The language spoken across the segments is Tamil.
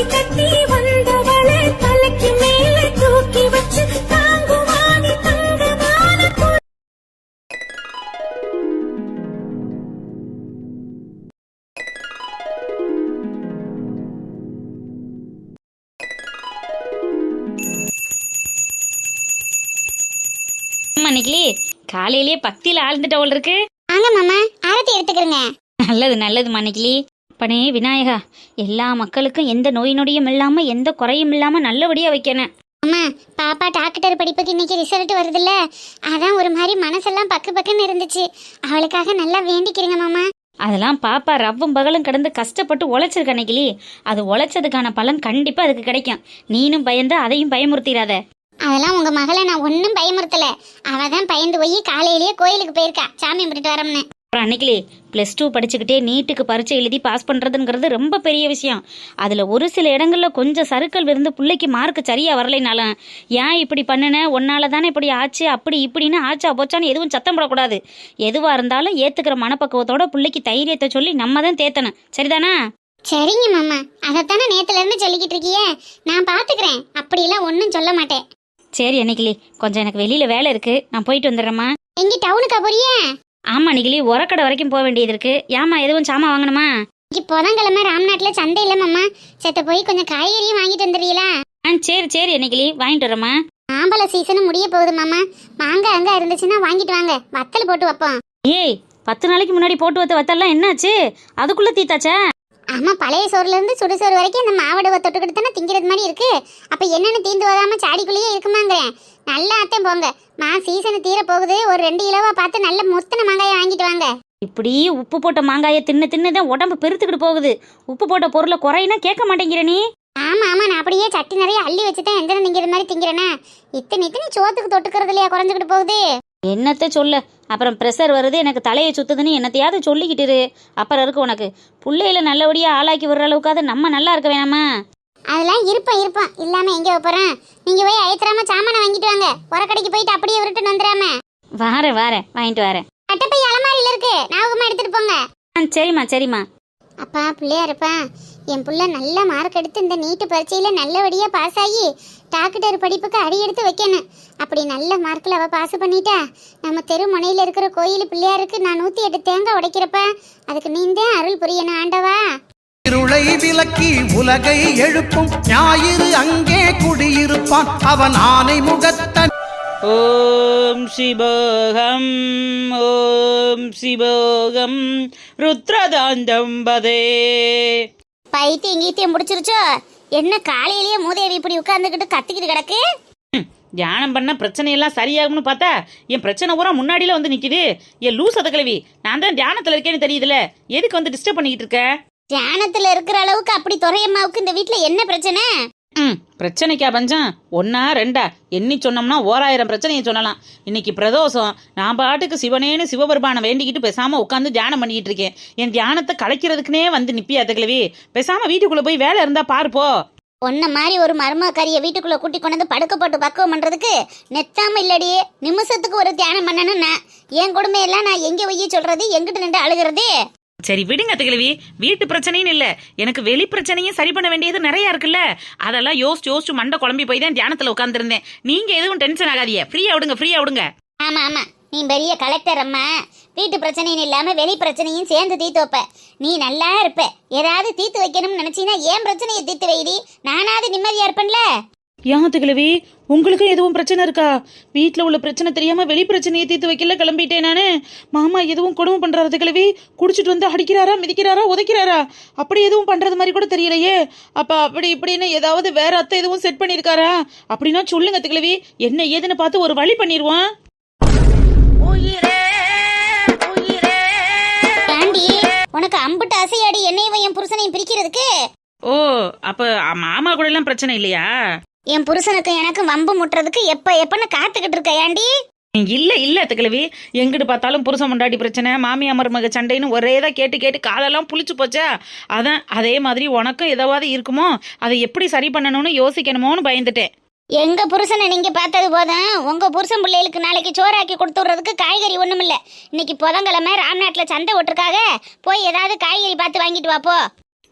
தாலி கட்டி வந்தவளை தலைக்கு மேலே தூக்கி வச்சு தாங்குவானி தங்கமான மணிக்கிளி காலையிலேயே பக்தியில ஆழ்ந்துட்டவள் இருக்கு. வாங்க மாமா ஆரத்தி எடுத்துக்கிறேங்க. நல்லது நல்லது மணிக்கிளி பனே விநாயகா எல்லா மக்களுக்கும் எந்த நோய் நொடியும் இல்லாம எந்த குறையும் இல்லாம நல்லபடியா வைக்கணும். அம்மா பாப்பா டாக்டர் படிப்புக்கு இன்னைக்கு ரிசல்ட் வருதுல்ல? அதான் ஒரு மாதிரி மனசெல்லாம் பக்கு பக்குன்னு இருந்துச்சு. அவளுக்காக நல்லா வேண்டிக்கிறேங்க மாமா. அதெல்லாம் பாப்பா ரவ்வும் பகலும் கடந்து கஷ்டப்பட்டு உழைச்சிருக்க அன்னைக்கிளி அது உழைச்சதுக்கான பலன் கண்டிப்பா அதுக்கு கிடைக்கும். நீனும் பயந்து அதையும் பயமுறுத்திடாத. அதெல்லாம் உங்க மகளை நான் ஒன்றும் பயமுறுத்தல. அவ தான் பயந்து போய் காலையிலேயே கோயிலுக்கு போயிருக்கா. சாமி கும்பிட்டுட்டு வரோம்னு. அப்புறம் அன்னைக்கிளி ப்ளஸ் டூ படிச்சுக்கிட்டே நீட்டுக்கு பரீட்சை எழுதி பாஸ் பண்ணுறதுங்கிறது ரொம்ப பெரிய விஷயம். அதில் ஒரு சில இடங்களில் கொஞ்சம் சறுக்கல் விருந்து பிள்ளைக்கு மார்க் சரியாக வரலைனாலும் ஏன் இப்படி பண்ணுன? உன்னால தானே இப்படி ஆச்சு? அப்படி இப்படின்னு ஆச்சா போச்சான்னு எதுவும் சத்தம் போடக்கூடாது. எதுவாக இருந்தாலும் ஏற்றுக்கிற மனப்பக்குவத்தோட பிள்ளைக்கு தைரியத்தை சொல்லி நம்ம தான் தேத்தணும். சரிதானா? சரிங்க மாமா. அதைத்தானே நேத்துல இருந்து சொல்லிக்கிட்டு இருக்கியே. நான் பாத்துக்கிறேன். அப்படியெல்லாம் ஒன்றும் சொல்ல மாட்டேன். சரி அன்னைக்கிளி கொஞ்சம் எனக்கு வெளியில் வேலை இருக்குது நான் போயிட்டு வந்துடுறேம்மா. எங்க டவுனுக்கா போறியே? ஆமாம் அன்னைக்கிளி உரக்கடை வரைக்கும் போக வேண்டியது இருக்குது ஏமா எதுவும் சாமான் வாங்கணுமா? இன்னைக்கு புதன்கிழமை ராம்நாட்டில் சந்தை இல்லை மாமா. செத்த போய் கொஞ்சம் காய்கறியும் வாங்கிட்டு வந்துடுறீங்களா ஆ சரி சரி அன்னைக்கிளி வாங்கிட்டு வரேம்மா. மாம்பழ சீசனும் முடிய போகுது மாமா. மாங்காய் அங்கே இருந்துச்சுன்னா வாங்கிட்டு வாங்க. வத்தல் போட்டு வைப்போம். ஏய் பத்து நாளைக்கு முன்னாடி போட்டு வத்த வத்தெல்லாம் என்னாச்சு? அதுக்குள்ள தீத்தாச்சா? ஆமா பழைய சோறுல இருந்து சுடுசோறு வரைக்கும் இந்த மாவடுவை தொட்டுக்கிட்டு தானே திங்கிறது மாதிரி இருக்கு. அப்ப என்னன்னு தீந்து வராம சாடிக்குள்ளேயே இருக்குமாங்கிறேன் நல்லா அத்தையும் போங்க. மா சீசன் தீர போகுது. ஒரு ரெண்டு கிலோவா பார்த்து நல்ல முத்தன மாங்காயை வாங்கிட்டு வாங்க. இப்படி உப்பு போட்ட மாங்காயை தின்னு தின்னு தான் உடம்பு பெருத்துக்கிட்டு போகுது. உப்பு போட்ட பொருளை குறையினா கேட்க மாட்டேங்கிற நீ. ஆமா ஆமா நான் அப்படியே சட்டி நிறைய அள்ளி வச்சுதான் எந்த திங்கிற மாதிரி திங்கிறேனா. இத்தனை இத்தனை சோத்துக்கு தொட்டுக்கிறது இல்லையா குறைஞ்சுக்கிட்டு போகுது. என்னத்த சொல்ல? அப்புறம் ப்ரெஷர் வருது எனக்கு தலையை சுத்துதுன்னு என்னத்தையாவது சொல்லிக்கிட்டு இரு. அப்புறம் இருக்கு உனக்கு. பிள்ளையில நல்லபடியாக ஆளாக்கி விடுற அளவுக்காவது நம்ம நல்லா இருக்க வேணாமா? அதெல்லாம் இருப்பேன் இருப்பேன் இல்லாம எங்க வைப்பறேன் நீங்க போய் அயத்துறாம சாமானை வாங்கிட்டு வாங்க. உரக்கடைக்கு போயிட்டு அப்படியே விருட்டுன்னு வந்துடாம. வாரேன் வாரேன். வாங்கிட்டு வரேன். அட்டப்பை அலமாரியில இருக்கு. ஞாபகமா எடுத்துட்டு போங்க. ஆ சரிம்மா சரிம்மா. அப்பா பிள்ளையாருப்பா என் புள்ள நல்ல மார்க் எடுத்து இந்த நீட்டு பரீட்சையில் நல்லபடியாக பாஸ் ஆகி டாக்டர் படிப்புக்கு அடி எடுத்து வைக்கணும். அப்படி நல்ல மார்க்கில் அவள் பாஸ் பண்ணிட்டா நம்ம தெரு இருக்கிற கோயில் பிள்ளையாருக்கு நான் நூற்றி எட்டு தேங்காய் உடைக்கிறப்ப. அதுக்கு நீந்தே அருள் புரியணும் ஆண்டவா. இருளை விலக்கி உலகை எழுப்பும். ஞாயிறு அங்கே குடியிருப்பான். அவன் ஆனை முகத்தன் ஓம் சிவோகம் ஓம் சிவோகம் ருத்ரதாந்தம் பதே. பைத்தியம் கீத்தியம் முடிச்சிருச்சோ? என்ன காலையிலேயே மூதேவி இப்படி உட்கார்ந்துக்கிட்டு கத்திக்கிட்டு கிடக்கு? தியானம் பண்ண பிரச்சனையெல்லாம் சரியாகும்னு பார்த்தா என் பிரச்சனை பூரா முன்னாடியில வந்து நிக்குது. என் லூஸ் அத நான் தான் தியானத்துல இருக்கேன்னு தெரியுதுல. எதுக்கு வந்து டிஸ்டர்ப் பண்ணிக்கிட்டு இருக்க? தியானத்துல இருக்கிற அளவுக்கு அப்படி துறையம்மாவுக்கு இந்த வீட்ல என்ன பிரச்சனை? ம் பிரச்சனைக்கா பஞ்சம். ஒன்றா ரெண்டா. எண்ணி சொன்னோம்னா ஓராயிரம் பிரச்சனையை சொல்லலாம். இன்னைக்கு பிரதோஷம். நான் பாட்டுக்கு சிவனேன்னு சிவபெருமானை வேண்டிக்கிட்டு பேசாமல் உட்காந்து தியானம் பண்ணிக்கிட்டு இருக்கேன். என் தியானத்தை கலைக்கிறதுக்குனே வந்து நிப்பியா தகலவி பேசாமல் வீட்டுக்குள்ளே போய் வேலை இருந்தால் பாருப்போ உன்ன மாதிரி ஒரு மருமக்காரிய வீட்டுக்குள்ள கூட்டி கொண்டு வந்து படுக்க போட்டு பக்குவம் பண்றதுக்கு நெத்தாம இல்லடி. நிமிஷத்துக்கு ஒரு தியானம் பண்ணணும்னா என் கொடுமையெல்லாம் நான் எங்க போய் சொல்றது எங்கிட்ட நின்று அழுகிறது? சரி விடுங்க திகழவி வீட்டு பிரச்சனைன்னு இல்ல. எனக்கு வெளி பிரச்சனையும் சரி பண்ண வேண்டியது நிறைய இருக்குல்ல. அதெல்லாம் யோசிச்சு யோசிச்சு மண்டை குழம்பி போய் தான் தியானத்துல உட்காந்துருந்தேன் நீங்க எதுவும் டென்ஷன் ஆகாதீங்க. ஃப்ரீயா விடுங்க ஃப்ரீயா விடுங்க. ஆமா ஆமா. நீ பெரிய கலெக்டர் அம்மா. வீட்டு பிரச்சனையும் இல்லாம வெளி பிரச்சனையும் சேர்ந்து தீர்த்து வைப்ப. நீ நல்லா இருப்ப. ஏதாவது தீர்த்து வைக்கணும்னு நினைச்சீங்கன்னா ஏன் பிரச்சனையை தீர்த்து வைடி? நானாவது நிம்மதியா இருப்பேன்ல. ஏன் கிழவி உங்களுக்கும் எதுவும் பிரச்சனை இருக்கா? வீட்டில் உள்ள பிரச்சனை தெரியாம வெளி பிரச்சனையை தீர்த்து வைக்கல கிளம்பிட்டேன் நானு. மாமா எதுவும் கொடுமை பண்றாரு கிழவி குடிச்சிட்டு வந்து அடிக்கிறாரா மிதிக்கிறாரா உதைக்கிறாரா? அப்படி எதுவும் பண்றது மாதிரி கூட தெரியலையே. அப்ப அப்படி இப்படின்னு ஏதாவது வேற அத்தை எதுவும் செட் பண்ணிருக்காரா அப்படின்னா சொல்லுங்க கிழவி என்ன ஏதுன்னு பார்த்து ஒரு வழி பண்ணிடுவான் உனக்கு அம்புட்டு அசையாடி என்னையும் என் புருஷனையும் பிரிக்கிறதுக்கு? ஓ அப்ப மாமா கூட எல்லாம் பிரச்சனை இல்லையா? என் புருஷனுக்கு எனக்கு வம்பு முட்டுறதுக்கு எப்ப எப்பன்னு காத்துக்கிட்டு இருக்க ஏண்டி? இல்ல இல்ல கிழவி எங்கிட்டு பார்த்தாலும் புருஷன் முண்டாடி பிரச்சனை மாமியார் மருமக சண்டைன்னு ஒரே தான் கேட்டு கேட்டு காதெல்லாம் புளிச்சு போச்சா. அதான் அதே மாதிரி உனக்கும் ஏதாவது இருக்குமோ அதை எப்படி சரி பண்ணணும்னு யோசிக்கணுமோன்னு பயந்துட்டேன். எங்க புருஷனை நீங்க பார்த்தது போதும். உங்க புருஷன் பிள்ளைகளுக்கு நாளைக்கு சோறாக்கி கொடுத்து விடுறதுக்கு காய்கறி ஒண்ணும் இல்ல. இன்னைக்கு புதன்கிழமை ராம்நாட்ல சண்டை விட்டுருக்காக போய் ஏதாவது காய்கறி பார்த்து வாங்கிட்டு வா போ.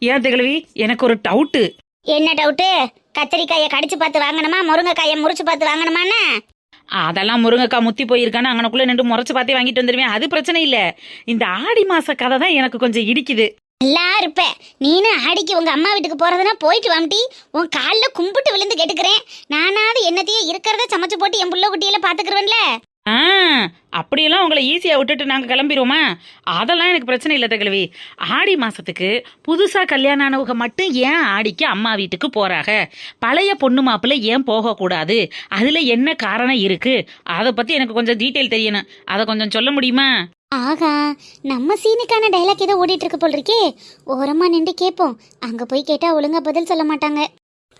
ஏன் கிழவி எனக்கு ஒரு டவுட்டு என்ன டவுட்டு கத்திரிக்காயை கடிச்சு பார்த்து வாங்கணுமா? முருங்கைக்காயை முறிச்சு பார்த்து வாங்கணுமான்னு? அதெல்லாம் முருங்கக்கா முத்தி போயிருக்கான்னு அங்கனக்குள்ள நின்று முறைச்சு பார்த்தே வாங்கிட்டு வந்துருவேன். அது பிரச்சனை இல்ல. இந்த ஆடி மாச கதை தான் எனக்கு கொஞ்சம் இடிக்குது. நல்லா இருப்ப. நீனு ஆடிக்கு உங்க அம்மா வீட்டுக்கு போறதுன்னா போயிட்டு வாம்டி. உன் காலில் கும்பிட்டு விழுந்து கேட்டுக்கிறேன். நானாவது என்னத்தையும் இருக்கிறத சமைச்சு போட்டு என் புள்ள குட்டியில பாத்துக்கிறவன்ல ஆ அப்படியெல்லாம் உங்களை ஈஸியாக விட்டுட்டு நாங்கள் கிளம்பிடுவோமா அதெல்லாம் எனக்கு பிரச்சனை இல்லை தகலவி ஆடி மாதத்துக்கு புதுசாக கல்யாணம் ஆனவங்க மட்டும் ஏன் ஆடிக்கு அம்மா வீட்டுக்கு போகிறாங்க பழைய பொண்ணு மாப்பிள்ளை ஏன் போகக்கூடாது அதில் என்ன காரணம் இருக்குது அதை பற்றி எனக்கு கொஞ்சம் டீட்டெயில் தெரியணும். அதை கொஞ்சம் சொல்ல முடியுமா? ஆகா நம்ம சீனுக்கான டைலாக் ஏதோ ஓடிட்டு இருக்க போல் இருக்கே. ஓரமாக நின்று கேட்போம். அங்கே போய் கேட்டால் ஒழுங்காக பதில் சொல்ல மாட்டாங்க.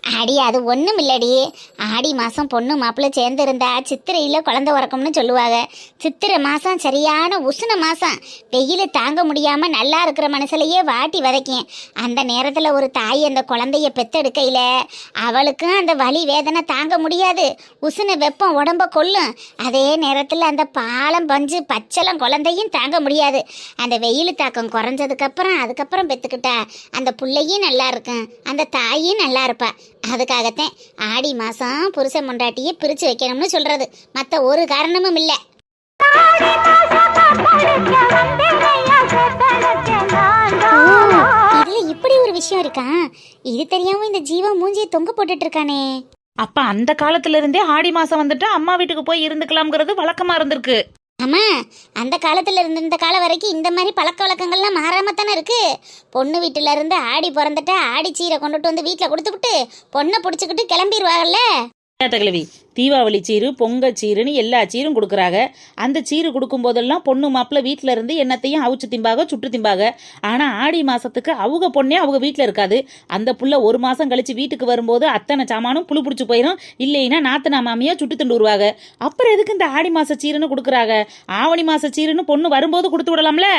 அடி அது ஒன்றும் இல்லடி. ஆடி மாதம் பொண்ணு மாப்பிள்ளை சேர்ந்துருந்தா சித்திரையில் குழந்தை உறக்கம்னு சொல்லுவாங்க. சித்திரை மாதம் சரியான உசுன மாதம் வெயில் தாங்க முடியாமல் நல்லா இருக்கிற மனசுலையே வாட்டி வதைக்கும் அந்த நேரத்தில் ஒரு தாய் அந்த குழந்தைய பெத்தெடுக்கையில் அவளுக்கும் அந்த வலி வேதனை தாங்க முடியாது. உசுன வெப்பம் உடம்ப கொல்லும். அதே நேரத்தில் அந்த பாலம் பஞ்சு பச்சளம் குழந்தையும் தாங்க முடியாது. அந்த வெயில் தாக்கம் குறைஞ்சதுக்கப்புறம் அதுக்கப்புறம் பெற்றுக்கிட்டா அந்த புள்ளையும் நல்லா இருக்கும். அந்த தாயும் நல்லா இருப்பா. அதுக்காகத்தான் ஆடி மாசம் புருஷன் முண்டாட்டியை பிரிச்சு வைக்கணும்னு சொல்றது. மத்த ஒரு காரணமும் இல்லை. இதுல இப்படி ஒரு விஷயம் இருக்கா? இது தெரியாம இந்த ஜீவா மூஞ்சியை தொங்க போட்டுட்டு இருக்கானே அப்ப அந்த காலத்துல இருந்தே ஆடி மாசம் வந்துட்டு அம்மா வீட்டுக்கு போய் இருந்துக்கலாம்ங்கிறது வழக்கமா இருந்திருக்கு. அம்மா அந்த காலத்துல இருந்து இந்த காலம் வரைக்கும் இந்த மாதிரி பழக்க வழக்கங்கள்லாம் மாறாம தானே இருக்கு? பொண்ணு வீட்டுல இருந்து ஆடி பிறந்துட்டா ஆடி சீரை கொண்டுட்டு வந்து வீட்டில் கொடுத்துக்கிட்டு பொண்ணை பிடிச்சிக்கிட்டு கிளம்பிடுவாங்கல்ல தகலவி தீபாவளி சீரு பொங்க சீருன்னு எல்லா சீரும் கொடுக்குறாங்க. அந்த சீரு கொடுக்கும் போதெல்லாம் பொண்ணு மாப்பிள்ள வீட்டில் இருந்து என்னத்தையும் அவிச்சு திம்பாக சுட்டு திம்பாக. ஆனால் ஆடி மாசத்துக்கு அவங்க பொண்ணே அவங்க வீட்டில் இருக்காது. அந்த புள்ள ஒரு மாசம் கழிச்சு வீட்டுக்கு வரும்போது அத்தனை சாமானும் புழு பிடிச்சி போயிடும் இல்லைன்னா நாத்தனா மாமியா சுட்டு திண்டு வருவாங்க அப்புறம் எதுக்கு இந்த ஆடி மாச சீருன்னு கொடுக்குறாங்க ஆவணி மாச சீருன்னு பொண்ணு வரும்போது கொடுத்து விடலாம்ல?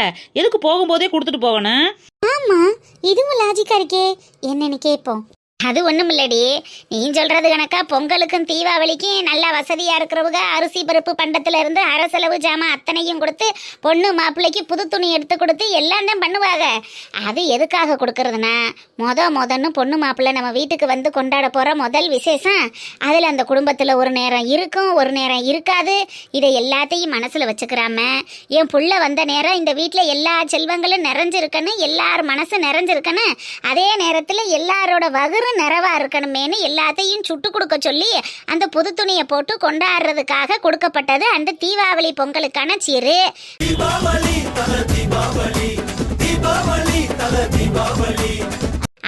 எதுக்கு போகும்போதே கொடுத்துட்டு போகணும்? ஆமா இதுவும் லாஜிக்கா இருக்கே. என்னன்னு கேட்போம் அது ஒன்றும் இல்லடி நீ சொல்கிறது கணக்கா பொங்கலுக்கும் தீபாவளிக்கும் நல்லா வசதியாக இருக்கிறவங்க அரிசி பருப்பு பண்டத்தில் இருந்து அரசளவு ஜாமான் அத்தனையும் கொடுத்து பொண்ணு மாப்பிள்ளைக்கு புது துணி எடுத்து கொடுத்து எல்லாம் தான் பண்ணுவாங்க. அது எதுக்காக கொடுக்கறதுனா மொத மொதன்னு பொண்ணு மாப்பிள்ளை நம்ம வீட்டுக்கு வந்து கொண்டாட போகிற முதல் விசேஷம். அதில் அந்த குடும்பத்தில் ஒரு நேரம் இருக்கும் ஒரு நேரம் இருக்காது. இதை எல்லாத்தையும் மனசில் வச்சுக்கிறாம என் புள்ள வந்த நேரம் இந்த வீட்டில் எல்லா செல்வங்களும் நிறைஞ்சிருக்கணும் எல்லார் மனசு நிறைஞ்சிருக்கணும் அதே நேரத்தில் எல்லாரோட வகுறு நிறைவா இருக்கணுமேனு எல்லாத்தையும் சுட்டு கொடுக்க சொல்லி அந்த புது துணியை போட்டு கொண்டாடுறதுக்காக கொடுக்கப்பட்டது அந்த தீபாவளி பொங்கலுக்கான சீரு.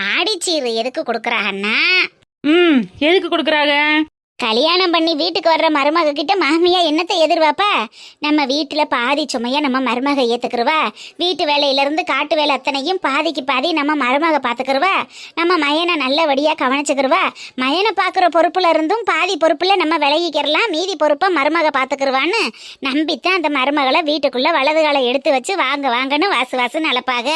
ஆடிச்சீரு எதுக்கு கொடுக்குறாங்கன்னா ம் எதுக்கு கொடுக்குறாங்க? கல்யாணம் பண்ணி வீட்டுக்கு வர்ற மருமக கிட்ட மாமியா என்னத்தை எதிர்பார்ப்பா நம்ம வீட்டுல பாதி சுமையா நம்ம மருமக ஏத்துக்கிறவா வீட்டு வேலையில இருந்து காட்டு வேலை அத்தனையும் பாதிக்கு பாதி நம்ம மருமக பாத்துக்கிறவா நம்ம மயனை நல்லபடியா கவனிச்சுக்கிறவா மயனை பாக்குற பொறுப்புல இருந்தும் பாதி பொறுப்புல நம்ம விலகிக்கிறலாம். மீதி பொறுப்பை மருமக பாத்துக்கிறவான்னு நம்பித்தான் அந்த மருமகளை வீட்டுக்குள்ள வலது காலை எடுத்து வச்சு வாங்க வாங்கன்னு வாசு வாசுன்னு அழைப்பாக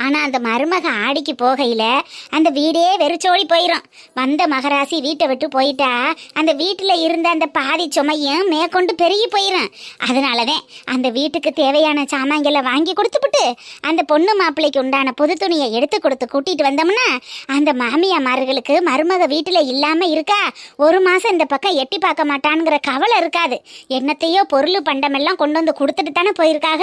ஆனா அந்த மருமக ஆடிக்கு போகையில அந்த வீடே வெறிச்சோடி போயிடும் வந்த மகராசி வீட்டை விட்டு போயிட்டா அந்த வீட்டில் இருந்த அந்த பாதி சுமையும் மேற்கொண்டு பெருகி போயிடும் அதனாலதான் அந்த வீட்டுக்கு தேவையான சாமான்களை வாங்கி கொடுத்துப்புட்டு அந்த பொண்ணு மாப்பிள்ளைக்கு உண்டான புது துணியை எடுத்து கொடுத்து கூட்டிட்டு வந்தோம்னா அந்த மாமியாமார்களுக்கு மருமக வீட்டில் இல்லாமல் இருக்கா? ஒரு மாதம் இந்த பக்கம் எட்டி பார்க்க மாட்டான்ங்கிற கவலை இருக்காது. என்னத்தையோ பொருள் பண்டமெல்லாம் கொண்டு வந்து கொடுத்துட்டு தானே போயிருக்காக?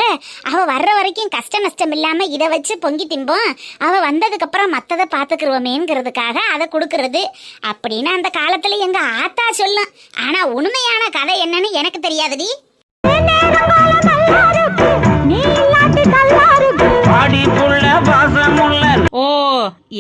அவள் வர்ற வரைக்கும் கஷ்ட நஷ்டம் இல்லாமல் இதை வச்சு பொங்கி திம்போம். அவள் வந்ததுக்கப்புறம் மற்றதை பார்த்துக்கிருவோமேங்கிறதுக்காக அதை கொடுக்கறது. அப்படின்னு அந்த காலத்தில் எங்கள் ஆத்தா சொல்லும் ஆனா உண்மையான கதை என்னன்னு எனக்கு தெரியாதுடி. ஓ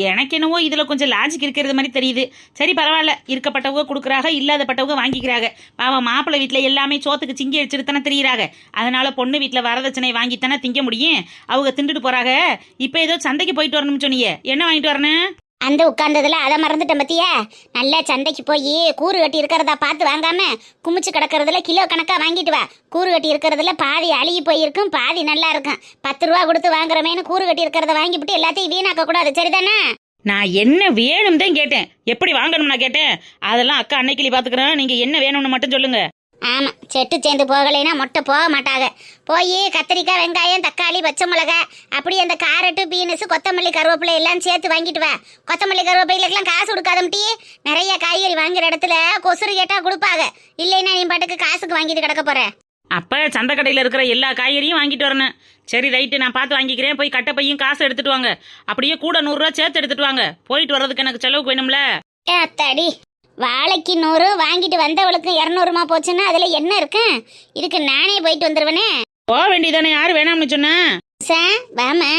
எனக்கு என்னவோ இதுல கொஞ்சம் லாஜிக் இருக்கிறது மாதிரி தெரியுது. சரி பரவாயில்ல. இருக்கப்பட்டவங்க கொடுக்குறாங்க இல்லாதப்பட்டவங்க வாங்கிக்கிறாங்க பாவம் மாப்பிள்ளை வீட்டில் எல்லாமே சோத்துக்கு சிங்கி அடிச்சுட்டு தானே தெரியுறாங்க அதனால பொண்ணு வீட்டில் வரதட்சணை வாங்கித்தானே திங்க முடியும்? அவங்க திண்டுட்டு போறாங்க இப்போ ஏதோ சந்தைக்கு போயிட்டு வரணும்னு சொன்னீங்க. என்ன வாங்கிட்டு வரணும்? அந்த உட்கார்ந்ததுல அதை மறந்துட்டேன் பத்தியா? நல்லா சந்தைக்கு போய் கூறு கட்டி இருக்கிறதா பார்த்து வாங்காம குமிச்சு கிடக்கிறதுல கிலோ கணக்கா வாங்கிட்டு வா. கூறு கட்டி இருக்கிறதுல பாதி அழுகி போயிருக்கும் பாதி நல்லா இருக்கும். பத்து ரூபா கொடுத்து வாங்குறமேனு கூறு கட்டி இருக்கிறத வாங்கிவிட்டு எல்லாத்தையும் வீணாக்க கூடாது சரிதானே? நான் என்ன வேணும் தான் கேட்டேன். எப்படி வாங்கணும் நான் கேட்டேன். அதெல்லாம் அக்கா அன்னைக்கிளி பாத்துக்கிறேன் நீங்க என்ன வேணும்னு மட்டும் சொல்லுங்க. ஆமா செட்டு சேர்ந்து போகலைன்னா மொட்டை போக மாட்டாங்க. போய் கத்திரிக்காய் வெங்காயம் தக்காளி பச்சை மிளகாய் அப்படி அந்த கேரட்டு பீனஸ் கொத்தமல்லி கருவேப்பிலை எல்லாம் சேர்த்து வாங்கிட்டு வா. கொத்தமல்லி கருவேப்பிலைக்கெல்லாம் காசு கொடுக்காதம்டி நிறைய காய்கறி வாங்குற இடத்துல கொசுறு கேட்டா கொடுப்பாங்க. இல்லைன்னா நீ பாட்டுக்கு காசுக்கு வாங்கிட்டு கிடக்க போற. அப்போ சந்தை கடையில் இருக்கிற எல்லா காய்கறியும் வாங்கிட்டு வரணும். சரி ரைட்டு நான் பார்த்து வாங்கிக்கிறேன். போய் கட்டப்பையும் காசு எடுத்துட்டு வாங்க. அப்படியே கூட நூறுரூவா சேர்த்து எடுத்துட்டு வாங்க. போயிட்டு வர்றதுக்கு எனக்கு செலவுக்கு வேணும்ல. ஏ அத்தாடி. வாழைக்கு நூறு வாங்கிட்டு வந்தவளுக்கு இரநூறுமா போச்சுன்னா அதுல என்ன இருக்கு? இதுக்கு நானே போயிட்டு வந்துருவனே. போக வேண்டியதானே யார் வேணாம்னு சொன்னா? சா வாமா.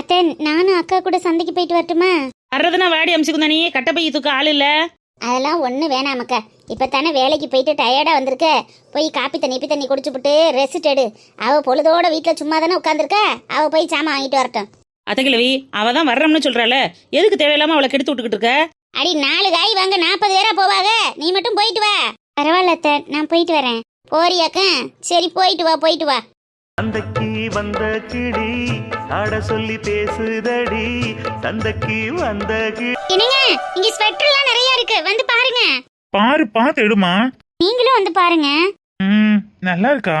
அத்தை நானும் அக்கா கூட சந்தைக்கு போயிட்டு வரட்டுமா? வர்றதுனா வாடி அம்சிக்கும் தானே கட்டப்பை தூக்க ஆள் இல்லை. அதெல்லாம் ஒன்றும் வேணாமக்கா இப்போ தானே வேலைக்கு போயிட்டு டயர்டாக வந்திருக்க. போய் காப்பி தண்ணி இப்பி தண்ணி குடிச்சுப்புட்டு ரெஸ்ட் எடு. அவள் பொழுதோட வீட்டில் சும்மா தானே உட்காந்துருக்கா அவள் போய் சாமான் வாங்கிட்டு வரட்டும். அத்தகிழவி அவ தான் வர்றோம்னு சொல்றால எதுக்கு தேவையில்லாம அவளை கெடுத்து விட்டுக்கிட்டு இருக்க? அடி நாலு காய் வாங்க நாற்பது பேரா போவாங்க நீ மட்டும் போயிட்டு வா. பரவாயில்ல அத்தை. நான் போயிட்டு வரேன். போறியாக்கா சரி போயிட்டு வா போயிட்டு வா. தந்தைக்கு வந்த கிளி ஆட சொல்லி பேசுதடி. தந்தைக்கு வந்த கிளி. என்னங்க? இங்க ஸ்வெட்டர்லாம் நிறைய இருக்கு. வந்து பாருங்க. பாரு பார்த்து எடுமா. நீங்களும் வந்து பாருங்க. ம் நல்லா இருக்கா?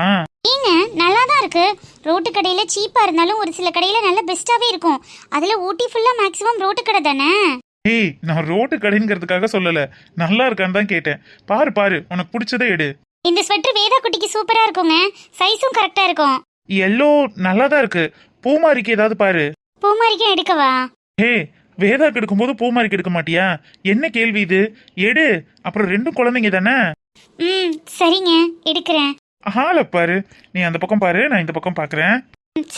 ஏங்க நல்லா தான் இருக்கு. ரோட்டு கடையில சீப்பா இருந்தாலும் ஒரு சில கடையில நல்ல பெஸ்ட்டாவே இருக்கும். அதுல ஊட்டி ஃபுல்லா மேக்ஸிமம் ரோட்டு கடை தானே? ஏய் நான் ரோட்டு கடைங்கிறதுக்காக சொல்லல. நல்லா இருக்கான்னு தான் கேட்டேன். பாரு பாரு உனக்கு பிடிச்சதே எடு. இந்த ஸ்வெட்டர் வேதா குட்டிக்கு சூப்பரா இருக்குங்க. சைஸும் கரெக்டா இருக்கும். எல்லோ நல்லா தான் இருக்கு. பூமாரிக்கு ஏதாவது பாரு. பூமாரிக்கும் எடுக்கவா? ஹே வேதாக்கு எடுக்கும்போது பூமாரிக்கு எடுக்க மாட்டியா? என்ன கேள்வி இது? எடு. அப்புறம் ரெண்டும் குழந்தைங்க தானே? ம் சரிங்க. எடுக்கிறேன். ஆளை பாரு. நீ அந்த பக்கம் பாரு நான் இந்த பக்கம் பாக்குறேன்.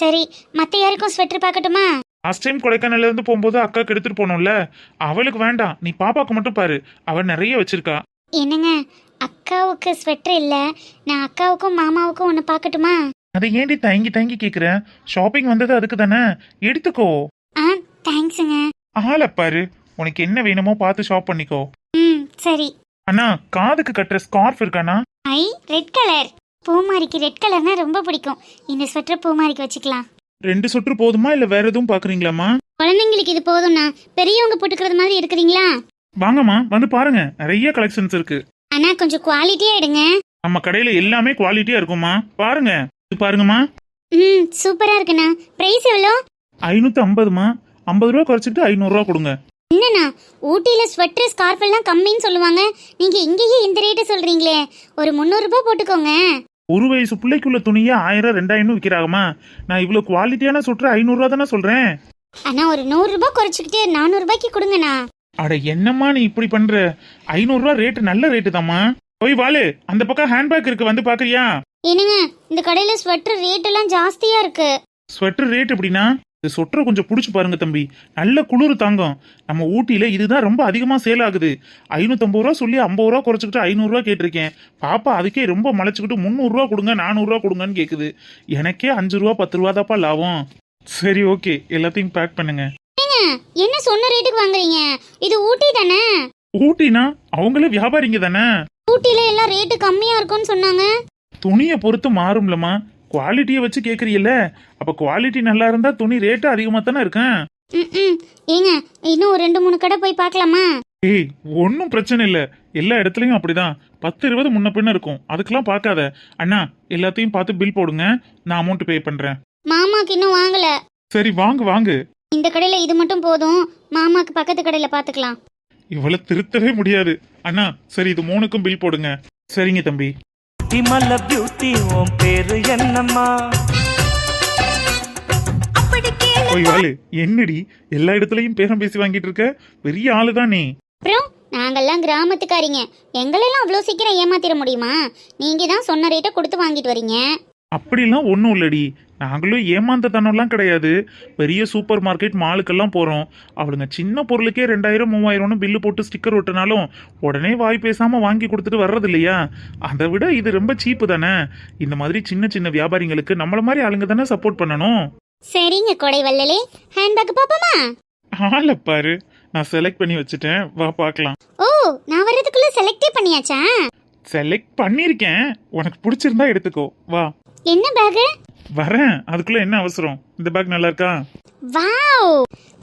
சரி. மத்த யாருக்கும் ஸ்வெட்டர் பார்க்கட்டுமா? லாஸ்ட் டைம் கொடைக்கானல்ல இருந்து போகும்போது அக்காக்கு எடுத்துட்டு போனோம்ல. அவளுக்கு வேண்டாம். நீ பாப்பாக்கு மட்டும் பாரு. அவ நிறைய வச்சிருக்கா. என்னங்க? அக்காவுக்கு ஸ்வெட்டர் இல்ல. நான் அக்காவுக்கும் மாமாவுக்கும் ஒன்று பார்க்கட்டுமா? அதை ஏண்டி தயங்கி தயங்கி கேக்குற? ஷாப்பிங் வந்தது அதுக்கு தானே? எடுத்துக்கோ. ஆ தேங்க்ஸுங்க ஆளை பாரு. உனக்கு என்ன வேணுமோ பார்த்து ஷாப் பண்ணிக்கோ. ம் சரி. அண்ணா காதுக்கு கட்டுற ஸ்கார்ஃப் இருக்காண்ணா? ஐ ரெட் கலர் பூமாரிக்கு ரெட் கலர்னா ரொம்ப பிடிக்கும். இந்த ஸ்வெட்டர் பூமாரிக்கு வச்சுக்கலாம். ரெண்டு சுற்று போதுமா இல்ல வேற எதுவும் பாக்குறீங்களாம்மா? குழந்தைங்களுக்கு இது போதும்ண்ணா. பெரியவங்க போட்டுக்கிறது மாதிரி எடுக்கிறீங்களா வாங்கம்மா வந்து பாருங்க. நிறைய கலெக்ஷன்ஸ் இருக்கு. அண்ணா கொஞ்சம் குவாலிட்டியா எடுங்க. நம்ம கடையில எல்லாமே குவாலிட்டியா இருக்கும்மா. பாருங்க. இது பாருங்கம்மா. ம் சூப்பரா இருக்குண்ணா. பிரைஸ் எவ்வளோ? ஐநூத்தி ஐம்பதுமா ஐம்பது ரூபா குறைச்சிட்டு ஐநூறு ரூபா கொடுங்க. என்னண்ணா? ஊட்டியில ஸ்வெட்டர் ஸ்கார்ஃப் எல்லாம் கம்மின்னு சொல்லுவாங்க. நீங்க இங்கேயே இந்த ரேட்டு சொல்றீங்களே. ஒரு முந்நூறு ரூபாய் போட்டுக்கோங்க. ஒரு வயசு பிள்ளைக்குள்ள துணியை ஆயிரம் ரெண்டாயிரம் விற்கிறாங்கம்மா நான் இவ்வளவு குவாலிட்டியான சுற்று ஐநூறு ரூபா தானே சொல்றேன். அண்ணா ஒரு நூறு ரூபாய் குறைச்சிக்கிட்டு நானூறு ரூபாய்க்கு கொடுங்கண்ணா. அட என்னம்மா நீ இப்படி பண்ற? ஐநூறு ரூபா ரேட்டு நல்ல ரேட்டு தாம்மா. போய் வாளு அந்த பக்கம் ஹேண்ட்பேக் இருக்கு வந்து பாக்குறியா? என்னங்க இந்த கடையில ஸ்வெட்டர் ரேட் எல்லாம் ஜாஸ்தியா இருக்கு. ஸ்வெட்டர் ரேட் எப்படின்னா இது சொட்டரை கொஞ்சம் பிடிச்சி பாருங்க தம்பி. நல்ல குளிர் தாங்கும். நம்ம ஊட்டியில இதுதான் ரொம்ப அதிகமா சேல் ஆகுது. ஐநூத்தம்பது ரூபா சொல்லி ஐம்பது ரூபா குறைச்சிக்கிட்டு ஐநூறுரூவா கேட்டிருக்கேன். பாப்பா அதுக்கே ரொம்ப மலைச்சுக்கிட்டு முந்நூறுரூவா கொடுங்க நானூறுரூவா கொடுங்கன்னு கேக்குது. எனக்கே அஞ்சு ரூபா பத்து ரூபா தாப்பா லாபம். சரி ஓகே எல்லாத்தையும் பேக் பண்ணுங்க. என்ன சொன்ன ரேட்டுக்கு வாங்குறீங்க? இது ஊட்டி தானே? ஊட்டினா அவங்களே வியாபாரிங்க தானே? ஊட்டில எல்லாம் ரேட்டு கம்மியா இருக்கும்னு சொன்னாங்க. துணியை பொறுத்து மாறும்லம்மா. குவாலிட்டியை வச்சு கேக்குறீல்ல? அப்ப குவாலிட்டி நல்லா இருந்தா துணி ரேட்டு அதிகமா தானே இருக்கும் ம், ம் ஏங்க இன்னும் ஒரு ரெண்டு மூணு கடை போய் பார்க்கலாமா? ஏய் ஒன்றும் பிரச்சனை இல்லை. எல்லா இடத்துலையும் அப்படிதான். பத்து இருபது முன்ன பின்ன இருக்கும். அதுக்கெல்லாம் பார்க்காத. அண்ணா எல்லாத்தையும் பார்த்து பில் போடுங்க. நான் அமௌண்ட் பே பண்றேன். மாமாக்கு இன்னும் வாங்கல. சரி வாங்கு வாங்கு. இந்த கடையில இது மட்டும் போதும். மாமாக்கு பக்கத்து கடையில பாத்துக்கலாம் இவளை திருத்தவே முடியாது. அண்ணா சரி இது மூணுக்கும் பில் போடுங்க. சரிங்க தம்பி. விமல பியூட்டி உன் பேரு என்னம்மா? ஓய் வாளு என்னடி? எல்லா இடத்துலயும் பேரம் பேசி வாங்கிட்டு இருக்க? பெரிய ஆளு தான் நீ அப்புறம் நாங்கெல்லாம் கிராமத்துக்காரிங்க. எங்களெல்லாம் அவ்வளோ சீக்கிரம் ஏமாத்திர முடியுமா? நீங்க தான் சொன்ன ரேட்டை கொடுத்து வாங்கிட்டு வரீங்க. அப்படிலாம் ஒன்றும் இல்லடி. நாங்களும் ஏமாந்தத்தனம்லாம் கிடையாது. பெரிய சூப்பர் மார்க்கெட் மாலுக்கெல்லாம் போகிறோம் அவளுங்க சின்ன பொருளுக்கே ரெண்டாயிரம் மூவாயிரம்னு பில்லு போட்டு ஸ்டிக்கர் ஒட்டினாலும் உடனே வாய் பேசாமல் வாங்கி கொடுத்துட்டு வர்றது இல்லையா அதை விட இது ரொம்ப சீப்பு தானே? இந்த மாதிரி சின்ன சின்ன வியாபாரிங்களுக்கு நம்மள மாதிரி ஆளுங்க தானே சப்போர்ட் பண்ணணும்? சரிங்க கொடை வள்ளலே ஹேண்ட்பேக் பாப்போமா ஆளை பாரு. நான் செலக்ட் பண்ணி வச்சுட்டேன். வா பார்க்கலாம். ஓ நான் வர்றதுக்குள்ள செலக்டே பண்ணியாச்சா? செலக்ட் பண்ணியிருக்கேன். உனக்கு பிடிச்சிருந்தா எடுத்துக்கோ. வா. என்ன பேக் வரேன். அதுக்குள்ள என்ன அவசரம்? இந்த பேக் நல்லா இருக்கா wow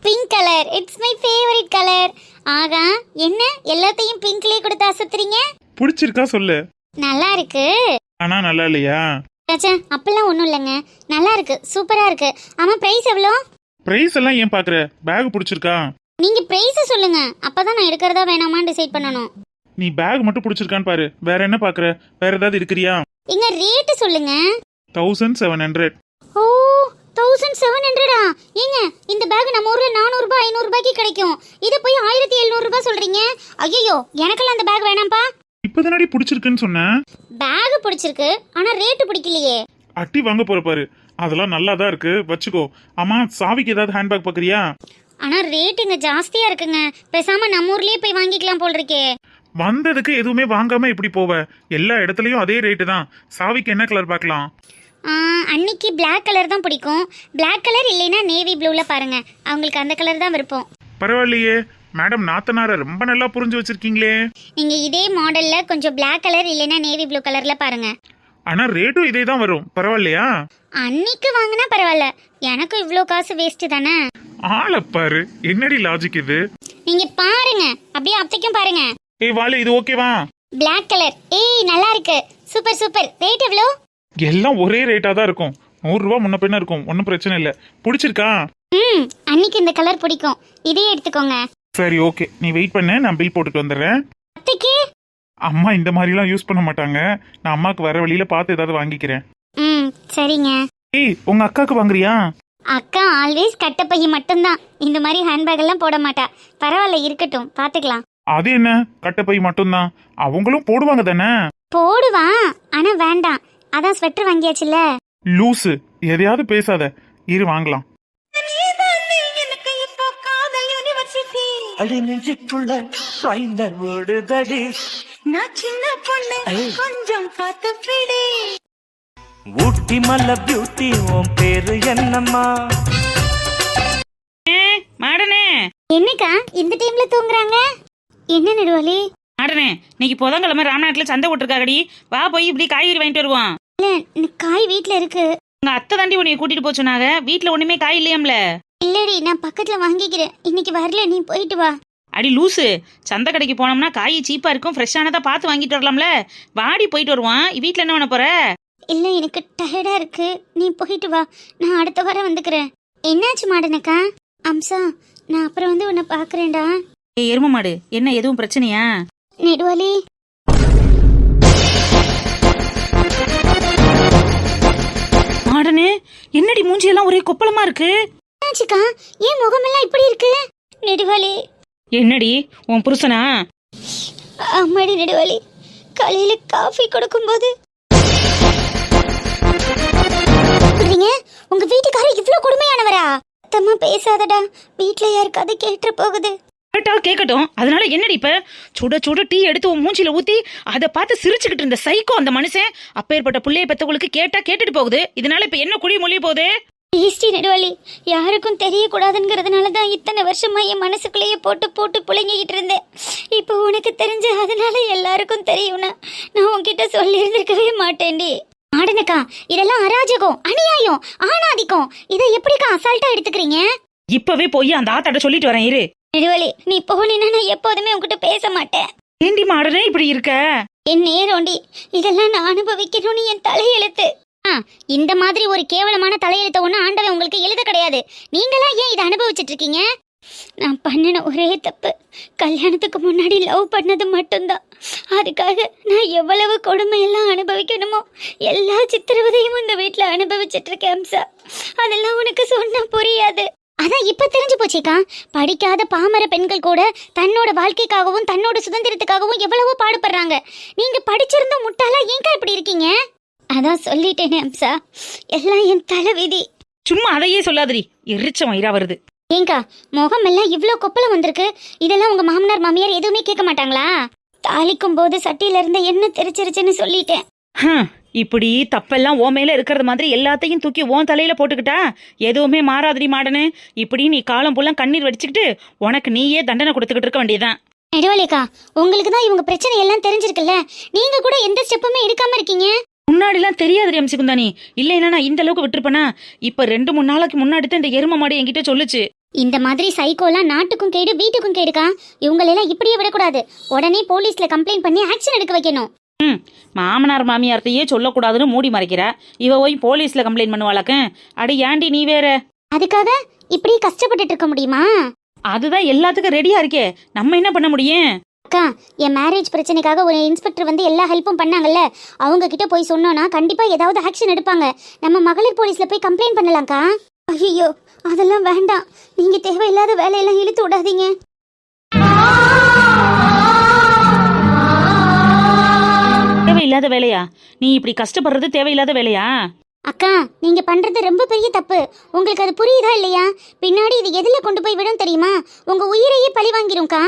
pink colour it's my favourite colour ஆகா என்ன? எல்லாத்தையும் பிங்க்லயே கொடுத்து அசத்துறீங்க? பிடிச்சிருக்கா சொல்லு. நல்லா இருக்கு ஆனா நல்லா இல்லையா ராஜா அப்பெல்லாம் ஒன்றும் இல்லைங்க. நல்லா இருக்கு சூப்பரா இருக்கு. ஆமா பிரைஸ் எவ்வளோ? பிரைஸ் எல்லாம் ஏன் பாக்குற? பேக் பிடிச்சிருக்கா? நீங்க பிரைஸ் சொல்லுங்க. அப்பதான் நான் எடுக்கிறதா வேணாமான்னு டிசைட் பண்ணணும். நீ பேக் மட்டும் பிடிச்சிருக்கான்னு பாரு. வேற என்ன பாக்குற? வேற ஏதாவது இருக்கிறியா? எங்க ரேட்டு சொல்லுங்க. Thousand seven hundred oh thousand seven ஹண்ட்ரடா ஏங்க இந்த பேக் நம்ம ஊர்ல நானூறுபா ஐநூறுபாய்க்கு கிடைக்கும். இதை போய் ஆயிரத்தி எழுநூறுபா சொல்றீங்க? ஐயோ எனக்கெல்லாம் அந்த பேக் வேணாம்ப்பா. இப்பதானடி பிடிச்சிருக்குன்னு சொன்னேன் பேக் பிடிச்சிருக்கு ஆனா ரேட்டு பிடிக்கலையே. அட்டி வாங்க போற பாரு. அதெல்லாம் நல்லா தான் இருக்கு. வச்சுக்கோ. ஆமா சாவிக்கு ஏதாவது ஹேண்ட்பேக் பாக்குறியா? ஆனா ரேட் இங்க ஜாஸ்தியா இருக்குங்க. பேசாம நம்ம ஊர்லயே போய் வாங்கிக்கலாம் போல் இருக்கே. வந்ததுக்கு எதுவுமே வாங்காம எப்படி போவ? எல்லா இடத்துலயும் அதே ரேட்டு தான். சாவிக்கு என்ன கலர் பார்க்கலாம்? அன்னைக்கு Black கலர் தான் பிடிக்கும். Black கலர் இல்லைன்னா நேவி ப்ளூல பாருங்க. அவங்களுக்கு அந்த கலர் தான் விருப்பம். பரவாயில்லையே. மேடம் நாத்தனார ரொம்ப நல்லா புரிஞ்சு வச்சிருக்கீங்களே. நீங்க இதே மாடல்ல கொஞ்சம் Black கலர் இல்லைன்னா நேவி ப்ளூ கலர்ல பாருங்க. ஆனா ரேட்டும் இதே தான் வரும். பரவாயில்லையா? அன்னைக்கு வாங்கினா பரவாயில்ல. எனக்கும் இவ்வளோ காசு வேஸ்ட் தானே? ஆளை பாரு. என்னடி லாஜிக் இது? நீங்க பாருங்க. அப்படியே அத்தைக்கும் பாருங்க. ஏய் வாலு இது ஓகேவா Black கலர் ஏய் நல்லா இருக்கு. சூப்பர் சூப்பர் ரேட் எவ்வளோ? எல்லாம் ஒரே ரேட்டா தான் இருக்கும். நூறு ரூபா முன்ன பின்ன இருக்கும். ஒன்றும் பிரச்சனை இல்லை. பிடிச்சிருக்கா? ம் அன்னைக்கு இந்த கலர் பிடிக்கும். இதே எடுத்துக்கோங்க. சரி ஓகே நீ வெயிட் பண்ணு. நான் பில் போட்டுட்டு வந்துடுறேன். அத்தைக்கு? அம்மா இந்த மாதிரிலாம் யூஸ் பண்ண மாட்டாங்க. நான் அம்மாக்கு வர வழியில பார்த்து ஏதாவது வாங்கிக்கிறேன். ம் சரிங்க. ஏய் உங்க அக்காக்கு வாங்குறியா? அக்கா ஆல்வேஸ் கட்டப்பைய மட்டும்தான். இந்த மாதிரி ஹேண்ட்பேக் எல்லாம் போட மாட்டா. பரவாயில்ல இருக்கட்டும். பாத்துக்கலாம் அது என்ன? கட்டப்பை மட்டும்தான். அவங்களும் போடுவாங்க தானே? போடுவான். ஆனா வேண்டாம். அதான் ஸ்வெட்டர் வாங்கியாச்சுல்ல? லூசு. எதையாவது பேசாத. இரு வாங்கலாம். அடி நெஞ்சுக்குள்ள சைந்தர் ஓடுதடி நான் சின்ன பொண்ணு. கொஞ்சம் பார்த்து பிடி ஊட்டி மல்ல பியூட்டி உன் பேரு என்னம்மா? மாடனே. என்னக்கா இந்த டைம்ல தூங்குறாங்க? என்ன நெடுவாளி? மாடனே இன்னைக்கு புதன்கிழமை ராம்நாட்டில் சந்தை போட்டிருக்காகடி வா போய் இப்படி காய்கறி வாங்கிட்டு வருவான் இல்ல காய் வீட்ல இருக்கு. உங்க அத்தை தாண்டி உன்னைய கூட்டிட்டு போக சொன்னாங்க. வீட்டுல ஒண்ணுமே காய் இல்லையாம்ல? இல்லடி நான் பக்கத்துல வாங்கிக்கிறேன். இன்னைக்கு வரல நீ போயிட்டு வா. அடி லூசு. சந்தை கடைக்கு போனோம்னா காய் சீப்பா இருக்கும். ஃப்ரெஷ்ஷானதா பார்த்து வாங்கிட்டு வரலாம்ல. வாடி போயிட்டு வருவான். வீட்ல என்ன பண்ண போற? இல்ல எனக்கு டயர்டா இருக்கு. நீ போயிட்டு வா. நான் அடுத்த வாரம் வந்துக்கிறேன். என்னாச்சு மாடனக்கா? அம்சா நான் அப்புறம் வந்து உன்னை பாக்குறேன்டா ஏய் எரும மாடு என்ன எதுவும் பிரச்சனையா? நெடுவாளி மாடனே என்னடி மூஞ்சியெல்லாம் ஒரே கொப்பளமா இருக்கு? என்னாச்சுக்கா ஏன் முகமெல்லாம் இப்படி இருக்கு? நெடுவாளி என்னடி உன் புருஷனா? அம்மாடி நெடுவாளி காலையில காஃபி கொடுக்கும்போது. சொல்றீங்க உங்க வீட்டுக்காரர் இவ்ளோ கொடுமையானவரா? தம்மா பேசாதடா. வீட்ல யாருக்காவது கேட்டு போகுது. கேட்டா கேட்கட்டும் அதனால என்னடி இப்ப? சுட சுட டீ எடுத்து உன் மூஞ்சில ஊத்தி அதை பார்த்து சிரிச்சுக்கிட்டு இருந்த சைக்கோ அந்த மனுஷன். அப்பேற்பட்ட புள்ளைய பெத்தவங்களுக்கு கேட்டா கேட்டுட்டு போகுது. இதனால இப்ப என்ன குடி மொழி போகுது? ஈஸ்டி நெடுவாளி யாருக்கும் தெரியக்கூடாதுங்கிறதுனால தான் இத்தனை வருஷமா என் மனசுக்குள்ளேயே போட்டு போட்டு புழங்கிக்கிட்டு இருந்தேன். இப்போ உனக்கு தெரிஞ்ச அதனால எல்லாருக்கும் தெரியும்னா நான் உன்கிட்ட சொல்லி இருந்திருக்கவே மாட்டேன்டி. ஆடனக்கா இதெல்லாம் அராஜகம் அநியாயம் ஆணாதிக்கம். இதை எப்படிக்கா அசால்ட்டா எடுத்துக்கிறீங்க? இப்பவே போய் அந்த ஆத்தாட்ட சொல்லிட்டு வரேன் இரு. நெடுவாளி நீ போனீன்னா நான் எப்போதுமே உன்கிட்ட பேச மாட்டேன். ஏண்டி மாடனே இப்படி இருக்க? என் நேரோண்டி இதெல்லாம் நான் அனுபவிக்கணும்னு என் தலையெழுத்து. ஆ இந்த மாதிரி ஒரு கேவலமான தலையெழுத்த ஒன்று ஆண்டவன் உங்களுக்கு எழுத கிடையாது. நீங்களா ஏன் இதை அனுபவிச்சுட்டு இருக்கீங்க நான் பண்ணின ஒரே தப்பு. கல்யாணத்துக்கு முன்னாடி லவ் பண்ணது மட்டும்தான். அதுக்காக நான் எவ்வளவு கொடுமையெல்லாம் அனுபவிக்கணுமோ எல்லா சித்திரவதையும் இந்த வீட்டில் அனுபவிச்சுட்டு இருக்கேன் அம்சா. அதெல்லாம் உனக்கு சொன்னா புரியாது. அதான் இப்ப தெரிஞ்சு போச்சேக்கா. படிக்காத பாமர பெண்கள் கூட தன்னோட வாழ்க்கைக்காகவும் தன்னோட சுதந்திரத்துக்காகவும் எவ்வளவோ பாடுபடுறாங்க. நீங்க படிச்சிருந்தும் முட்டாளா ஏங்கா இப்படி இருக்கீங்க? அதான் சொல்லிட்டேனே அம்சா. எல்லாம் என் தலைவிதி. சும்மா அதையே சொல்லாதடி. எரிச்ச மயிரா வருது. ஏங்கா முகம் எல்லாம் இவ்ளோ கொப்பளம் வந்திருக்கு. இதெல்லாம் உங்க மாமனார் மாமியார் எதுவுமே கேட்க மாட்டாங்களா? தாளிக்கும் போது சட்டியில இருந்த எண்ணெய் தெரிச்சிருச்சுன்னு சொல்லிட்டேன். இப்படி தப்பெல்லாம் மேல இருக்கிறது மாதிரி எல்லாத்தையும் தூக்கி உன் தலையில போட்டுக்கிட்டா? எதுவுமே மாறாதடி மாடனு. இப்படி நீ காலம் புல்லாம் கண்ணீர் வடிச்சுக்கிட்டு உனக்கு நீயே தண்டனை கொடுத்துக்கிட்டு இருக்க வேண்டியதுதான். நெடுவலிக்கா உங்களுக்கு தான் இவங்க பிரச்சனை எல்லாம் தெரிஞ்சிருக்குல்ல? நீங்க கூட எந்த ஸ்டெப்புமே எடுக்காம இருக்கீங்க? முன்னாடிலாம் தெரியாது எம்சி குந்தானி. இல்லைன்னா நான் இந்த அளவுக்கு விட்டுருப்பேனா? இப்ப ரெண்டு மூணு நாளைக்கு முன்னாடி தான் இந்த எரும மாடு என்கிட்ட சொல்லுச்சு. இந்த மாதிரி சைக்கோலாம் நாட்டுக்கும் கேடு வீட்டுக்கும் கேடுக்கா. இவங்களெல்லாம் இப்படியே விடக்கூடாது. உடனே போலீஸ்ல கம்ப்ளைண்ட் பண்ணி ஆக்ஷன் எடுக்க வைக்கணும். ம் மாமனார் மாமியார்த்தையே சொல்லக்கூடாதுன்னு மூடி மறைக்கிற. இவ போய் போலீஸ்ல கம்ப்ளைண்ட் பண்ணுவாளாக்க. அடி ஏண்டி நீ வேற? அதுக்காக இப்படி கஷ்டப்பட்டுட்டு இருக்க முடியுமா? அதுதான் எல்லாத்துக்கும் ரெடியா இருக்கே. நம்ம என்ன பண்ண முடியும்? அக்கா என் மேரேஜ் பிரச்சனைக்காக ஒரு இன்ஸ்பெக்டர் வந்து எல்லா ஹெல்ப்பும் பண்ணாங்கல்ல? அவங்க கிட்ட போய் சொன்னோன்னா கண்டிப்பா ஏதாவது ஆக்ஷன் எடுப்பாங்க. நம்ம மகளிர் போலீஸ்ல போய் கம்ப்ளைண்ட் பண்ணலாம்க்கா. ஐயோ அதெல்லாம் வேண்டாம். நீங்க தேவையில்லாத வேலையெல்லாம் இழுத்து விடாதீங்க. தேவையில்லாத வேலையா? நீ இப்படி கஷ்டப்படுறது தேவையில்லாத வேலையா? அக்கா நீங்க பண்றது ரொம்ப பெரிய தப்பு. உங்களுக்கு அது புரியுதா இல்லையா? பின்னாடி இது எதுல கொண்டு போய் விடும் தெரியுமா? உங்க உயிரையே பழி வாங்கிரும்க்கா.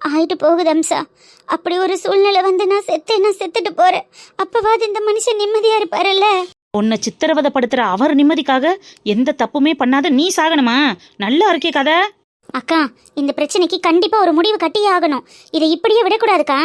ஆயிட்டு போகுது அம்சா. அப்படி ஒரு சூழ்நிலை வந்து நான் செத்தேன்னா செத்துட்டு போறேன். அப்பவாது இந்த மனுஷன் நிம்மதியா இருப்பாருல்ல? உன்னை சித்திரவதைப்படுத்துற அவர் நிம்மதிக்காக எந்த தப்புமே பண்ணாத நீ சாகணுமா? நல்லா இருக்கே கதை. அக்கா இந்த பிரச்சனைக்கு கண்டிப்பா ஒரு முடிவு கட்டியே ஆகணும். இதை இப்படியே விடக்கூடாதுக்கா.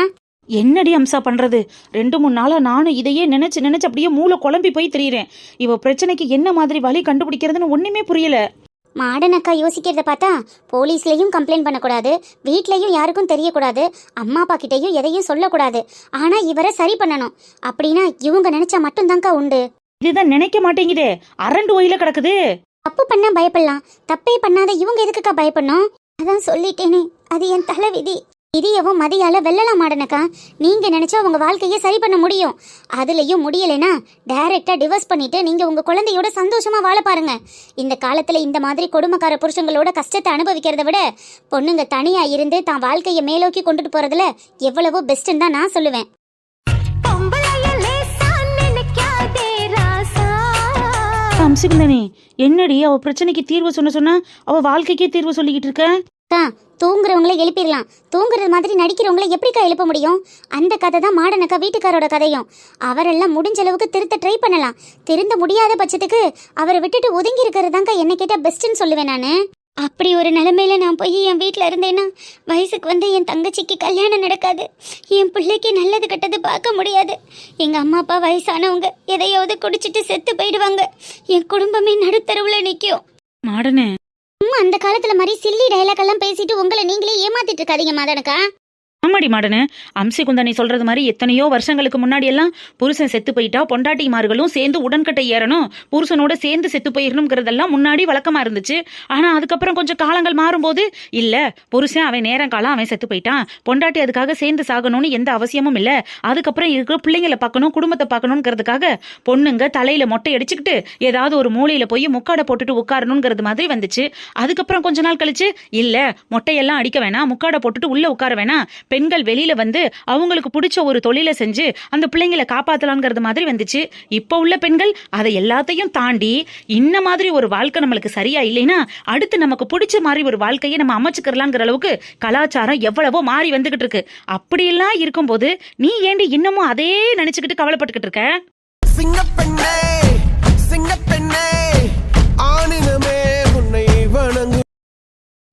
என்னடி அம்சா பண்றது? ரெண்டு மூணு நாளா நானும் இதையே நினைச்சு நினைச்சு அப்படியே மூளை குழம்பி போய் திரியிறேன். இவ பிரச்சனைக்கு என்ன மாதிரி வழி கண்டுபிடிக்கிறதுன்னு ஒண்ணுமே புரியல. மாடன் அக்கா யோசிக்கிறத பார்த்தா போலீஸ்லயும் கம்ப்ளைண்ட் பண்ணக்கூடாது வீட்லயும் யாருக்கும் தெரியக்கூடாது அம்மா அப்பா கிட்டயும் எதையும் சொல்லக்கூடாது. ஆனா இவரை சரி பண்ணணும். அப்படின்னா இவங்க நினைச்சா மட்டும்தான்க்கா உண்டு. இதுதான் நினைக்க மாட்டேங்குதே. அரண்டு ஒயில கிடக்குது. தப்பு பண்ணா பயப்படலாம். தப்பே பண்ணாத இவங்க எதுக்குக்கா பயப்படணும்? அதான் சொல்லிட்டேனே. அது என் தலைவிதி. விதியவும் மதியால வெல்லலாம் மாடனக்கா நீங்க நினைச்சா உங்க வாழ்க்கையை சரி பண்ண முடியும். அதுலயும் முடியலைன்னா டைரக்டா டிவோர்ஸ் பண்ணிட்டு நீங்க உங்க குழந்தையோட சந்தோஷமா வாழ பாருங்க. இந்த காலத்துல இந்த மாதிரி கொடுமைக்கார புருஷங்களோட கஷ்டத்தை அனுபவிக்கிறத விட பொண்ணுங்க தனியா இருந்து தான் வாழ்க்கையை மேலோக்கி கொண்டுட்டு போறதுல எவ்வளவோ பெஸ்ட்னு தான் நான் சொல்லுவேன். அம்சிக்குந்தானே என்னடி அவ பிரச்சனைக்கு தீர்வு சொன்ன சொன்னா அவ வாழ்க்கைக்கே தீர்வு சொல்லிக்கிட்டு இருக்க? தூங்குறவங்கள எழுப்பிடலாம். தூங்குறது மாதிரி நடிக்கிறவங்கள எப்படிக்கா எழுப்ப முடியும்? அந்த கதை தான் மாடனக்கா வீட்டுக்காரோட கதையும். அவரெல்லாம் முடிஞ்ச அளவுக்கு திருத்த ட்ரை பண்ணலாம். திருந்த முடியாத பட்சத்துக்கு அவரை விட்டுட்டு ஒதுங்கி இருக்கிறது தாங்க என்ன கேட்டால் பெஸ்ட்டுன்னு சொல்லுவேன் நான். அப்படி ஒரு நிலைமையில நான் போய் என் வீட்டில் இருந்தேன்னா வயசுக்கு வந்து என் தங்கச்சிக்கு கல்யாணம் நடக்காது. என் பிள்ளைக்கு நல்லது கெட்டது பார்க்க முடியாது. எங்கள் அம்மா அப்பா வயசானவங்க எதையாவது குடிச்சிட்டு செத்து போயிடுவாங்க. என் குடும்பமே நடுத்தருவில் நிற்கும் மாடனே சும்மா அந்த காலத்துல மாதிரி சில்லி டைலாக் எல்லாம் பேசிட்டு உங்களை நீங்களே ஏமாத்திட்டு இருக்காதீங்க மாதனக்கா. ஆமாடி மாடனு அம்சி குந்தானி சொல்றது மாதிரி எத்தனையோ வருஷங்களுக்கு முன்னாடி எல்லாம் புருஷன் செத்து போயிட்டா பொண்டாட்டிமார்களும் சேர்ந்து உடன்கட்டை ஏறணும் புருஷனோட சேர்ந்து செத்து போயிடணுங்கிறதெல்லாம் முன்னாடி வழக்கமா இருந்துச்சு. ஆனா அதுக்கப்புறம் கொஞ்சம் காலங்கள் மாறும்போது இல்ல புருஷன் அவன் நேரம் காலம் அவன் செத்து போயிட்டான் பொண்டாட்டி அதுக்காக சேர்ந்து சாகணும்னு எந்த அவசியமும் இல்ல அதுக்கப்புறம் இருக்கிற பிள்ளைங்களை பார்க்கணும் குடும்பத்தை பார்க்கணுங்கிறதுக்காக பொண்ணுங்க தலையில மொட்டை அடிச்சுக்கிட்டு ஏதாவது ஒரு மூலையில போய் முக்காடை போட்டுட்டு உட்காரணுங்கிறது மாதிரி வந்துச்சு. அதுக்கப்புறம் கொஞ்ச நாள் கழிச்சு இல்ல மொட்டையெல்லாம் அடிக்க வேணாம் முக்காடை போட்டுட்டு உள்ள உட்கார வேணாம் பெண்கள் வெளியில வந்து அவங்களுக்கு பிடிச்ச ஒரு தொழிலை செஞ்சு அந்த பிள்ளைங்களை காப்பாற்றலாங்கிறது மாதிரி வந்துச்சு. இப்போ உள்ள பெண்கள் அதை எல்லாத்தையும் தாண்டி இந்த மாதிரி ஒரு வாழ்க்கை நம்மளுக்கு சரியா இல்லைன்னா அடுத்து நமக்கு பிடிச்ச மாதிரி ஒரு வாழ்க்கையை நம்ம அமைச்சுக்கிறலாங்கிற அளவுக்கு கலாச்சாரம் எவ்வளவோ மாறி வந்துகிட்டு இருக்கு. அப்படியெல்லாம் இருக்கும்போது நீ ஏண்டி இன்னமும் அதே நினைச்சுக்கிட்டு கவலைப்பட்டுக்கிட்டு இருக்க? சிங்கப்பெண்ணே சிங்கப்பெண்ணே ஆணினமே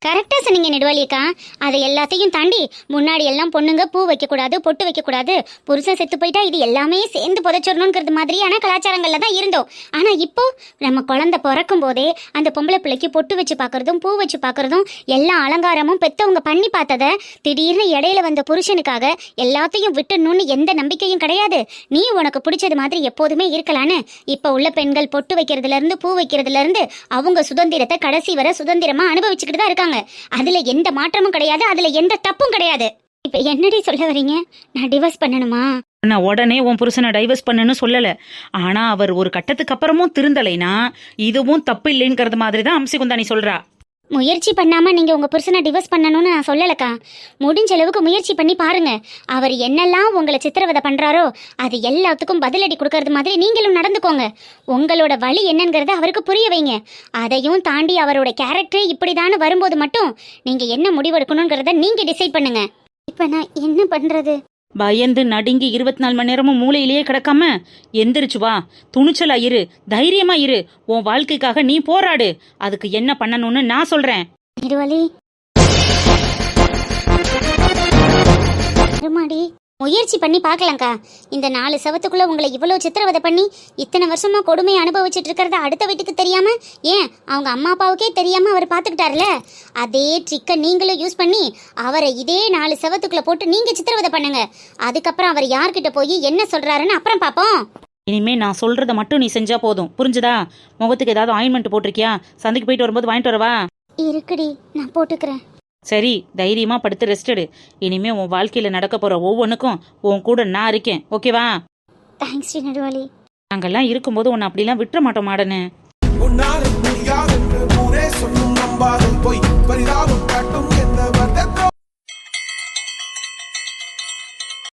கரெக்டாக சொன்னீங்க நெடுவாளியக்கா. அதை எல்லாத்தையும் தாண்டி முன்னாடி எல்லாம் பொண்ணுங்க பூ வைக்கக்கூடாது பொட்டு வைக்கக்கூடாது புருஷன் செத்து போயிட்டா இது எல்லாமே சேர்ந்து புதைச்சிடணுங்கிறது மாதிரியான கலாச்சாரங்களில் தான் இருந்தோம். ஆனால் இப்போ நம்ம குழந்தை பிறக்கும் போதே அந்த பொம்பளை பிள்ளைக்கு பொட்டு வச்சு பார்க்கறதும் பூ வச்சு பார்க்குறதும் எல்லா அலங்காரமும் பெற்றவங்க பண்ணி பார்த்தத திடீர்னு இடையில வந்த புருஷனுக்காக எல்லாத்தையும் விட்டுணும்னு எந்த நம்பிக்கையும் கிடையாது. நீ உனக்கு பிடிச்சது மாதிரி எப்போதுமே இருக்கலான்னு. இப்போ உள்ள பெண்கள் பொட்டு வைக்கிறதுலேருந்து பூ வைக்கிறதுலேருந்து அவங்க சுதந்திரத்தை கடைசி வரை சுதந்திரமாக அனுபவிச்சுக்கிட்டு தான் இருக்காங்க. அதுல எந்த மாற்றமும் கிடையாது அதுல எந்த தப்பும் கிடையாது. இப்ப என்னடி சொல்ல வரீங்க நான் டிவோர்ஸ் பண்ணணுமா? நான் உடனே உன் புருஷனை டைவர்ஸ் பண்ணுன்னு சொல்லல. ஆனா அவர் ஒரு கட்டத்துக்கு அப்புறமும் திருந்தலைனா இதுவும் தப்பு இல்லைங்கிறது மாதிரி தான் அம்சிகுந்தானி சொல்றா. முயற்சி பண்ணாம நீங்க உங்க புருஷனை டிவோர்ஸ் பண்ணணும்னு நான் சொல்லலக்கா. முடிஞ்ச அளவுக்கு முயற்சி பண்ணி பாருங்க. அவர் என்னெல்லாம் உங்களை சித்திரவதை பண்றாரோ அது எல்லாத்துக்கும் பதிலடி கொடுக்கறது மாதிரி நீங்களும் நடந்துக்கோங்க. உங்களோட வழி என்னங்கிறத அவருக்கு புரிய வைங்க. அதையும் தாண்டி அவரோட கேரக்டரே இப்படிதான்னு வரும்போது மட்டும் நீங்க என்ன முடிவெடுக்கணுங்கிறத நீங்க டிசைட் பண்ணுங்க. இப்ப நான் என்ன பண்றது? பயந்து நடுங்கி இருபத்தி நாலு மணி நேரமும் மூளையிலேயே கிடக்காம எந்திரிச்சு வா துணிச்சலா இரு தைரியமா இரு உன் வாழ்க்கைக்காக நீ போராடு அதுக்கு என்ன பண்ணணும்னு நான் சொல்றேன். நெடுவலி முயற்சி பண்ணி பார்க்கலாம்க்கா இந்த நாலு சவத்துக்குள்ள உங்களை இவ்வளோ சித்திரவதை பண்ணி இத்தனை வருஷமா கொடுமையை அனுபவிச்சுட்டு இருக்கிறத அடுத்த வீட்டுக்கு தெரியாம ஏன் அவங்க அம்மா அப்பாவுக்கே தெரியாம அவர் பார்த்துக்கிட்டாருல? அதே ட்ரிக்கை நீங்களும் யூஸ் பண்ணி அவரை இதே நாலு சவத்துக்குள்ள போட்டு நீங்க சித்திரவதை பண்ணுங்க. அதுக்கப்புறம் அவர் யார்கிட்ட போய் என்ன சொல்றாருன்னு அப்புறம் பார்ப்போம். இனிமே நான் சொல்றத மட்டும் நீ செஞ்சா போதும். புரிஞ்சுதா? முகத்துக்கு ஏதாவது ஆயின்மெண்ட் போட்டிருக்கியா? சந்தைக்கு போயிட்டு வரும்போது வாங்கிட்டு வரவா? இருக்குடி நான் போட்டுக்கிறேன். சரி தைரியமா படுத்து ரெஸ்ட் எடு. இனிமே உன் வாழ்க்கையில நடக்க போற ஒவ்வொன்றுக்கும் உன் கூட நான் இருக்கேன். ஓகேவா தேங்க்ஸ் நடுவாளி நாங்கெல்லாம் இருக்கும்போது உன்னை அப்படிலாம் விட்டுற மாட்டோம் மாடனு. உன்னால முடியாதென்று ஊரே சொல்லும் நம்பாத. பொய் பரிதாபம் காட்டி